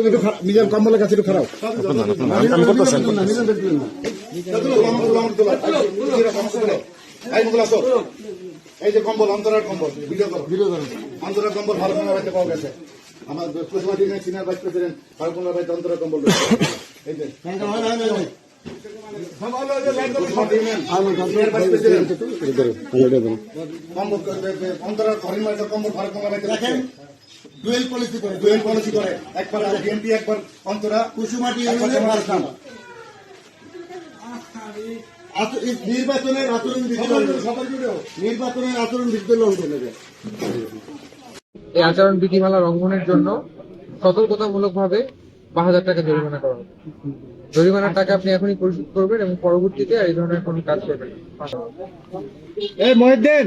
একটু নিজের কম্বলের কাছে একটু খারাপ এই যে কম্বল অন্তরার কম্বল। ভিডিও করো। ভিডিও করো। অন্তরার কম্বল ভালো কোনো বাড়িতে পাওয়া গেছে? আমার কুসুমাটি সিনিয়র ভাইস প্রেসিডেন্ট ভালো কোনো বাড়িতে অন্তরার কম্বল এই যে। কম্বল অন্তরার হরিণ মার্কের কম্বল ভালো কোনো বাড়িতে ডুয়েল পলিসি করে ডুয়েল পলিসি করে। একবার বিএনপি একবার অন্তরা কুসুমাটি নির্বাচনের আচরণ নির্বাচনের আচরণ বিধি লঙ্ঘন হবে এই আচরণ বিধিমালা লঙ্ঘনের জন্য সতর্কতামূলক ভাবে পাঁচ হাজার টাকা জরিমানা করা হবে। জরিমানার টাকা আপনি এখনই পরিশোধ করবেন এবং পরবর্তীতে এই ধরনের কোনো কাজ করবেন এই মহিউদ্দিন!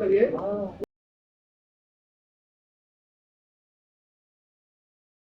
깜짝이야.